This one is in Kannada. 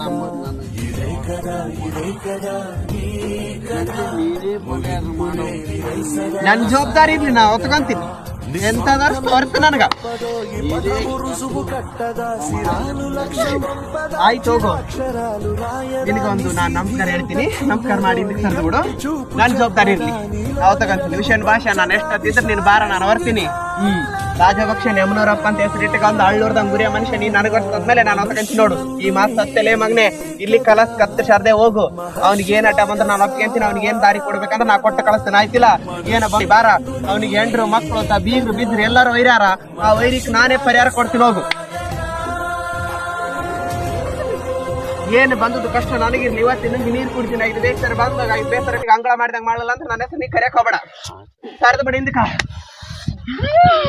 ನಮ್ಮದು ನನಗೆ ನನ್ ಜವಾಬ್ದಾರಿ ಇರ್ಲಿ ನಾ ಹೊತ್ಕೊಂತೀನಿ ಎಂತದಾರು ತೋರ್ತು ನನಗ ಆಯ್ತು ಹೋಗು ನಿನಗೊಂದು ನಾನು ನಮಸ್ಕಾರ ಹೇಳ್ತೀನಿ ನಮಸ್ಕಾರ ಮಾಡಿ ಇದಕ್ಕೆ ಕರೆದು ಬಿಡು ನನ್ನ ಜವಾಬ್ದಾರಿ ಇರ್ಲಿ ನಾವು ತಗೊಂತೀನಿ ವಿಷಯನ್ ಭಾಷೆ ನಾನು ಎಷ್ಟೊತ್ತಿದ್ರೆ ನೀನು ಬಾರ ನಾನು ಬರ್ತೀನಿ ಹ್ಮ್. ನೆಮ್ಮನೂರಪ್ಪ ಅಂತ ಹೆಸರಿಟ್ಟುಕೊಂಡು ಹಳ್ಳೂರ್ದಂಗ್ ಗುರಿಯ ಮನುಷ್ಯ, ನೀನ್ ನನಗೊತ್ತದ್ಮೇಲೆ ನಾನು ಹೊತ್ತಕಂತೀನಿ ನೋಡು. ಈ ಮಾತು ಸತ್ಯಲೇ ಮಗ್ನೆ, ಇಲ್ಲಿ ಕಲಸ್ ಕತ್ತ ಶಾರದೆ ಹೋಗು. ಅವ್ನಿಗೆ ಏನ್ ಬಂದ್ರೆ ನಾನು ಒಪ್ಕೊಂತೀನಿ ಅವ್ನಿಗೆ ಏನ್ ದಾರಿ ಕೊಡ್ಬೇಕಂದ್ರೆ ನಾ ಕೊಟ್ಟ ಕಳಿಸ್ತೇನೆ, ಆಯ್ತಿಲ್ಲ? ಏನ ಬನ್ನಿ ಬಾರ. ಅವ್ನಿಗೆ ಹೆಂಡ್ರು ಮಕ್ಕಳು ಅಂತ ಬೀಗ್ರು ಬಿದ್ರು ಎಲ್ಲಾರು ವೈರ್ಯಾರ ಆ ವೈರಿಕ್ ನಾನೇ ಪರಿಹಾರ ಕೊಡ್ತೀನಿ, ಹೋಗು. ಏನು ಬಂದದ್ದು ಕಷ್ಟ ನನಗಿರ್ಲಿ ಇವತ್ತಿನ ನೀರು ಕುಡ್ತೀನಿ, ಐದು ಬೇಸರ ಬಂದಾಗ, ಐದು ಬೇಸರ ಅಂಗಳ ಮಾಡಿದಂಗ ಮಾಡಲ್ಲ ಅಂತ ನನ್ನ ಹೆಸರು ನೀ ಕರೆಯಕ್ ಹೋಗ್ಬೇಡ. ಸಾರದ ಬಡಿ, ಹಿಂದಕ್ಕ Woo!